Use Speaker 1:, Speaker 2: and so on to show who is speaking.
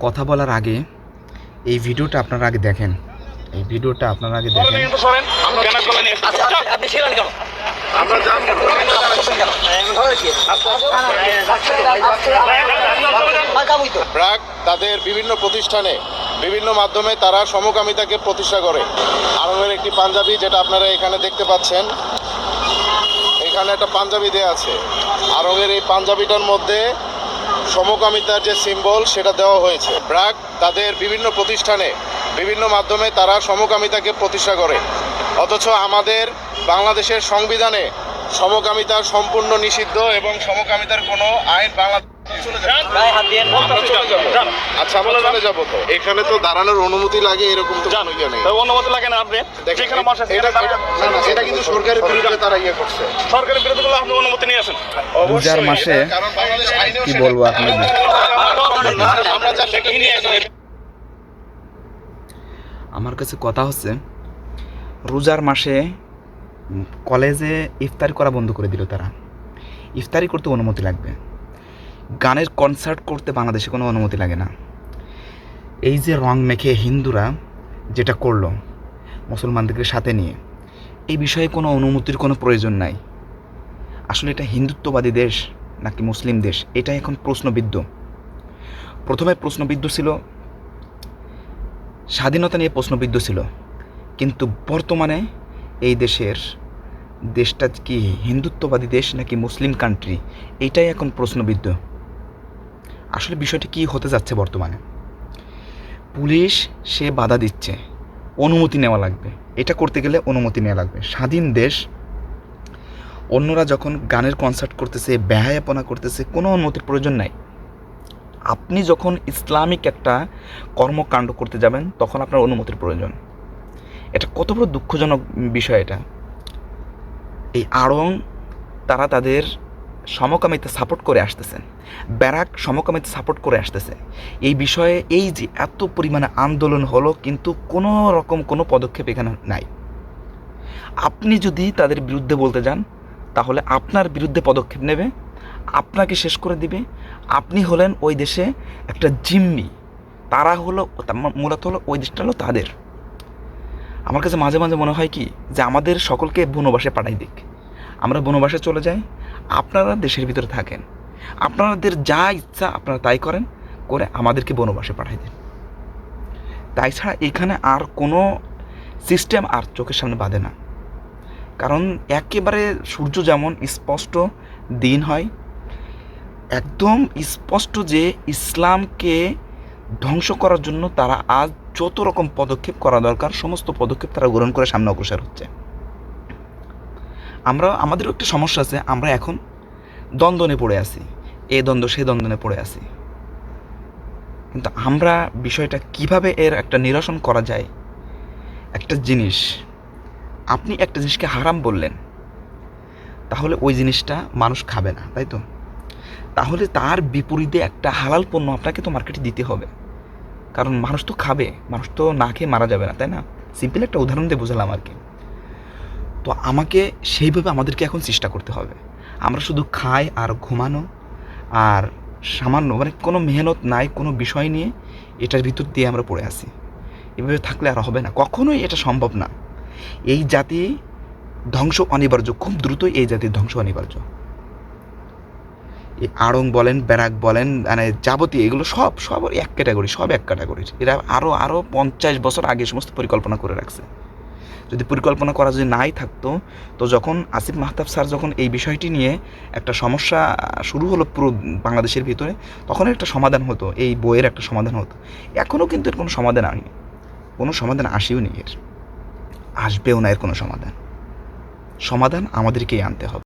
Speaker 1: কথা বলার আগে এই ভিডিওটা আপনারা আগে দেখেন। এই ভিডিওটা আপনারা আগে দেখেন।
Speaker 2: ছিলেন কেন?
Speaker 3: ব্র্যাক তাদের বিভিন্ন প্রতিষ্ঠানে বিভিন্ন মাধ্যমে তারা সমকামিতাকে প্রতিষ্ঠা করে। আরবের একটি পাঞ্জাবি যেটা আপনারা এখানে দেখতে পাচ্ছেন এখানে একটা পাঞ্জাবি দেয়া আছে। আরবের এই পাঞ্জাবিটার মধ্যে সমকামিতার যে সিম্বল সেটা দেওয়া হয়েছে। ব্র্যাক তাদের বিভিন্ন প্রতিষ্ঠানে, বিভিন্ন মাধ্যমে তারা সমকামিতাকে প্রতিষ্ঠা করে। অথচ আমাদের বাংলাদেশের সংবিধানে সমকামিতা সম্পূর্ণ নিষিদ্ধ এবং সমকামিতার কোনো আইন বাংলাদেশ। আচ্ছা আমরা চলে যাব। তো। এখানে তো দাঁড়ানোর অনুমতি লাগে এরকম তো কোনো ইয়ে নেই।
Speaker 4: অনুমতি লাগে না আপনি? যেখানে
Speaker 3: এটা কিন্তু সরকারের বিরুদ্ধে তারা ইয়ে করছে।
Speaker 4: সরকারের বিরুদ্ধে আপনি অনুমতি নিয়ে আসেন।
Speaker 3: অবশ্যই,
Speaker 1: মাসে
Speaker 3: কারণ বাংলাদেশ আইনেও
Speaker 1: কি বলব আপনাদের
Speaker 3: আমরা যা
Speaker 1: কাছে কথা হচ্ছে রোজার মাসে কলেজে ইফতারি করা বন্ধ করে দিল তারা। ইফতারি করতে অনুমতি লাগবে। গানের কনসার্ট করতে বাংলাদেশে কোনো অনুমতি লাগে না। এই যে রং মেখে হিন্দুরা যেটা করল মুসলমানদেরকে সাথে নিয়ে, এই বিষয়ে কোনো অনুমতির কোনো প্রয়োজন নাই। আসলে এটা হিন্দুত্ববাদী দেশ নাকি মুসলিম দেশ, এটা এখন প্রশ্নবিদ্ধ। প্রথমে প্রশ্নবিদ্ধ ছিল, স্বাধীনতা নিয়ে প্রশ্নবিদ্ধ ছিল। কিন্তু বর্তমানে এই দেশের দেশটা কি হিন্দুত্ববাদী দেশ নাকি মুসলিম কান্ট্রি এইটাই এখন প্রশ্নবিদ্ধ। আসলে বিষয়টি কি হতে যাচ্ছে বর্তমানে? পুলিশ সে বাধা দিচ্ছে। অনুমতি নেওয়া লাগবে। এটা করতে গেলে অনুমতি নেওয়া লাগবে। স্বাধীন দেশ, অন্যরা যখন গানের কনসার্ট করতেছে ব্যাহায়াপনা করতেছে, কোনো অনুমতির প্রয়োজন নাই। আপনি যখন ইসলামিক একটা কর্মকাণ্ড করতে যাবেন, তখন আপনার অনুমতির প্রয়োজন। এটা কত বড় দুঃখজনক বিষয় এটা। এই আড়ং তারা তাদের সমকামিতা সাপোর্ট করে আসতেছেন ব্যারাক সমকামিতা সাপোর্ট করে আসতেছে। এই বিষয়ে এই যে এত পরিমাণে আন্দোলন হলো কিন্তু কোনো রকম কোনো পদক্ষেপ এখানে নাই। আপনি যদি তাদের বিরুদ্ধে বলতে যান, তাহলে আপনার বিরুদ্ধে পদক্ষেপ নেবে, আপনাকে শেষ করে দিবে। আপনি হলেন ওই দেশে একটা জিম্মি। তারা হলো মূলত হলো ওই দেশটা হলো তাদের। আমার কাছে মাঝে মাঝে মনে হয় কি যে আমাদের সকলকে বনবাসে পাঠাই দিক। আমরা বনবাসে চলে যাই, আপনারা দেশের ভিতরে থাকেন। আপনাদের যা ইচ্ছা আপনারা তাই করেন, করে আমাদেরকে বনবাসে পাঠাই দিন। তাই ছাড়া এখানে আর কোনো সিস্টেম আর চোখের সামনে বাঁধে না। কারণ একেবারে সূর্য যেমন স্পষ্ট দিন হয়, একদম স্পষ্ট যে ইসলামকে ধ্বংস করার জন্য তারা আজ যত রকম পদক্ষেপ করা দরকার, সমস্ত পদক্ষেপ তারা গ্রহণ করে সামনে অগ্রসর হচ্ছে। আমরা, আমাদেরও একটা সমস্যা আছে, আমরা এখন দ্বন্দ্বনে পড়ে আছি। এ দ্বন্দ্ব, সে দ্বন্দ্বনে পড়ে আছি। কিন্তু আমরা বিষয়টা কীভাবে এর একটা নিরসন করা যায়? একটা জিনিস, আপনি একটা জিনিসকে হারাম বললেন, তাহলে ওই জিনিসটা মানুষ খাবে না, তাই তো? তাহলে তার বিপরীতে একটা হালাল পণ্য আপনাকে তো মার্কেটে দিতে হবে। কারণ মানুষ তো খাবে, মানুষ তো না খেয়ে মারা যাবে না, তাই না? সিম্পল একটা উদাহরণ দিয়ে বোঝালাম আর কি। তো আমাকে সেইভাবে আমাদেরকে এখন চেষ্টা করতে হবে। আমরা শুধু খাই আর ঘুমানো আর সামান্য মানে কোনো মেহনত নাই, কোনো বিষয় নিয়ে এটার ভিতর দিয়ে আমরা পড়ে আছি। এভাবে থাকলে আর হবে না। কখনোই এটা সম্ভব না। এই জাতি ধ্বংস অনিবার্য, খুব দ্রুতই এই জাতির ধ্বংস অনিবার্য। আড়ং বলেন, ব্যারাক বলেন মানে যাবতীয় এগুলো সব সব এক ক্যাটাগরি সব এক ক্যাটাগরির এরা আরও আরও পঞ্চাশ বছর আগে সমস্ত পরিকল্পনা করে রাখছে। যদি পরিকল্পনা করা যদি নাই থাকতো, তো যখন আসিফ মাহতাব স্যার যখন এই বিষয়টি নিয়ে একটা সমস্যা শুরু হলো পুরো বাংলাদেশের ভিতরে তখন একটা সমাধান হতো, এই বইয়ের একটা সমাধান হতো। এখনও কিন্তু এর কোনো সমাধান আনেনি কোনো সমাধান আসেও নি এর। আসবেও না এর কোনো সমাধান। সমাধান আমাদেরকেই আনতে হবে।